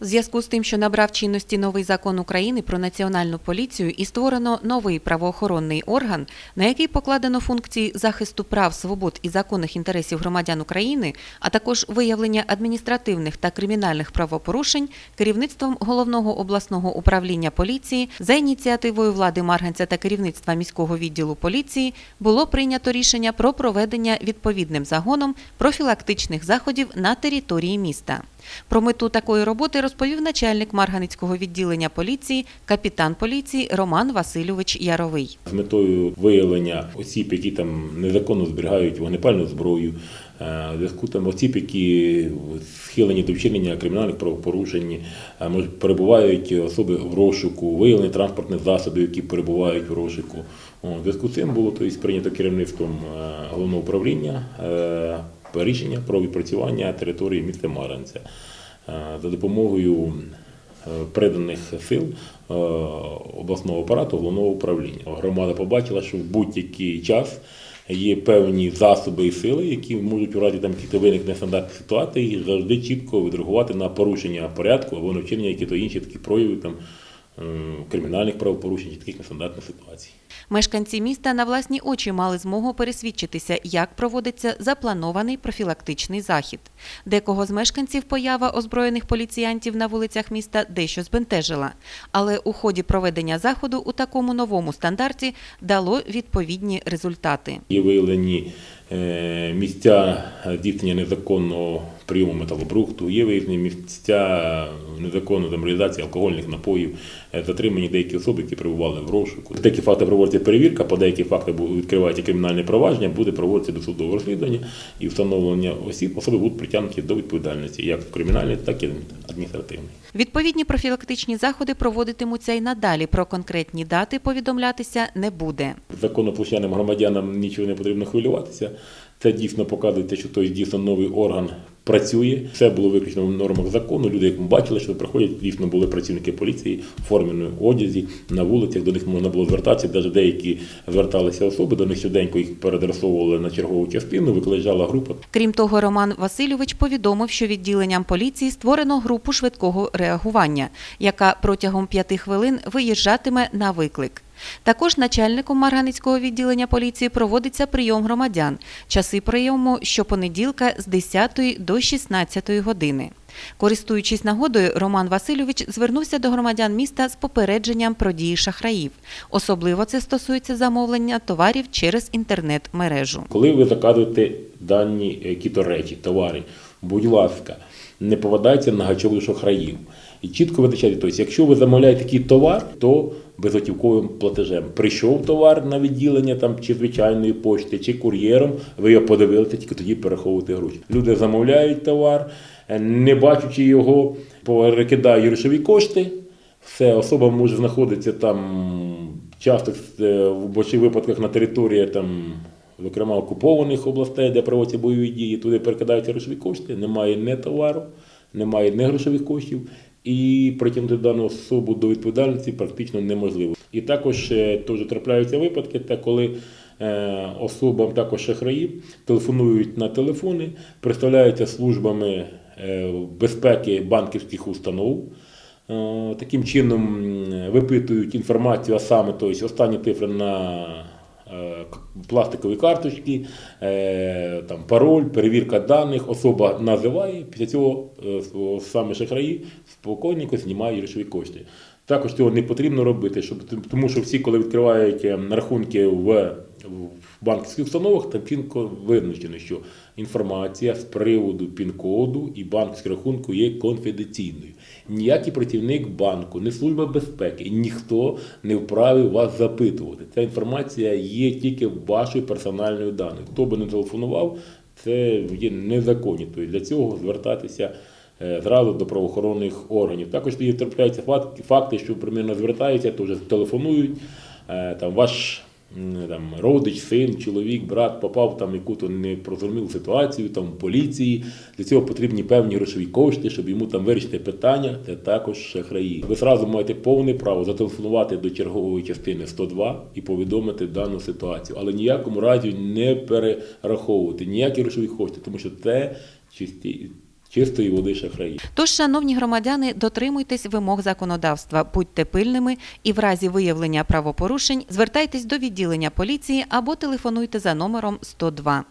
В зв'язку з тим, що набрав чинності новий закон України про національну поліцію і створено новий правоохоронний орган, на який покладено функції захисту прав, свобод і законних інтересів громадян України, а також виявлення адміністративних та кримінальних правопорушень, керівництвом головного обласного управління поліції за ініціативою влади Марганця та керівництва міського відділу поліції було прийнято рішення про проведення відповідним загоном профілактичних заходів на території міста. Про мету такої роботи розповів начальник Марганицького відділення поліції, капітан поліції Роман Васильович Яровий. з метою виявлення осіб, які там незаконно зберігають вогнепальну зброю, е, зв'язку там осіб, які схилені до вчинення кримінальних правопорушень, е, перебувають особи в розшуку, виявлення транспортних засобів, які перебувають в розшуку. В зв'язку з цим було тобто, прийнято керівництвом е, головного управління рішення про відпрацювання території міста Маранця Е, за допомогою е, приданих сил е, обласного апарату головного управління. Громада побачила, що в будь-який час є певні засоби і сили, які можуть у разі там виникнення стандартних ситуацій завжди чітко відреагувати на порушення порядку або на вчинення якісь інші такі прояви там кримінальних правопорушень чи таких нестандартних ситуацій. Мешканці міста на власні очі мали змогу пересвідчитися, як проводиться запланований профілактичний захід. Декого з мешканців поява озброєних поліціянтів на вулицях міста дещо збентежила, але у ході проведення заходу у такому новому стандарті дало відповідні результати. Є виявлені е, місця здійснення незаконного прийому металобрухту, є виявлені місця незаконної там, реалізації алкогольних напоїв, е, затримані деякі особи, які перебували в розшуку. Такі факти проводиться перевірка, по деякі факти відкривається кримінальне провадження, буде проводитися досудове розслідування і встановлення осіб, особи будуть притягнуті до відповідальності, як в кримінальній, так і адміністративній. Відповідні профілактичні заходи проводитимуться й надалі. Про конкретні дати повідомлятися не буде. законоплощаним громадянам нічого не потрібно хвилюватися. Це дійсно показує те, що той дійсно новий орган працює. Все було виключно в нормах закону. Люди, як ми бачили, що приходять, дійсно були працівники поліції в форменій одязі на вулицях. До них можна було звертатися. Навіть деякі зверталися особи, до них щоденько їх переадресовували на чергову частину, викликала група. Крім того, Роман Васильович повідомив, що відділенням поліції створено групу швидкого реагування, яка протягом п'яти хвилин виїжджатиме на виклик. Також начальником Марганицького відділення поліції проводиться прийом громадян. Часи прийому щопонеділка з 10 до 16 години. Користуючись нагодою, Роман Васильович звернувся до громадян міста з попередженням про дії шахраїв. Особливо це стосується замовлення товарів через інтернет-мережу. Коли ви заказуєте дані які-то речі, товари, будь ласка, не повадайте на гачових шахраїв. І чітко визначайте, тобто, якщо ви замовляєте такий товар, то безготівковим платежем. Прийшов товар на відділення там, чи звичайної пошти, чи кур'єром, ви його подивилися, тільки тоді перераховуєте гроші. Люди замовляють товар, е, не бачачи його, перекидають грошові кошти. Все, особа може знаходитися там часто е, в більших випадках на території там, зокрема окупованих областей, де проводяться бойові дії, туди перекидаються грошові кошти, немає ні товару, немає ні грошових коштів, і притягнути дану особу до відповідальності практично неможливо. І також е, теж трапляються випадки, та коли е, особам також шахраї телефонують на телефони, представляються службами е, безпеки банківських установ. Таким чином випитують інформацію, а саме тобто, останні цифри на пластикові карточки, е, там, пароль, перевірка даних, особа називає, після цього е, саме шахраї спокійненько знімають грошові кошти. Також цього не потрібно робити, щоб, тому що всі, коли відкривають е, рахунки в, в банківських установах, там чітко визначено, що інформація з приводу пін-коду і банківського рахунку є конфіденційною. Ніякий працівник банку, не служба безпеки, ніхто не вправі вас запитувати. Ця інформація є тільки вашою персональною даною. Хто би не телефонував, це є незаконні. Тобто для цього звертатися зразу до правоохоронних органів. Також тоді трапляються факти, що примірно звертаються, то вже телефонують. е, Там ваш там, родич, син, чоловік, брат попав там яку-то ситуацію, там поліції. Для цього потрібні певні грошові кошти, щоб йому там вирішити питання. Це також шахраї. Ви зразу маєте повне право зателефонувати до чергової частини 102 і повідомити дану ситуацію, але ніякому разі не перераховувати ніякі грошові кошти, тому що це чисті чистої води шахраї. Тож, шановні громадяни, дотримуйтесь вимог законодавства, будьте пильними і в разі виявлення правопорушень звертайтесь до відділення поліції або телефонуйте за номером 102.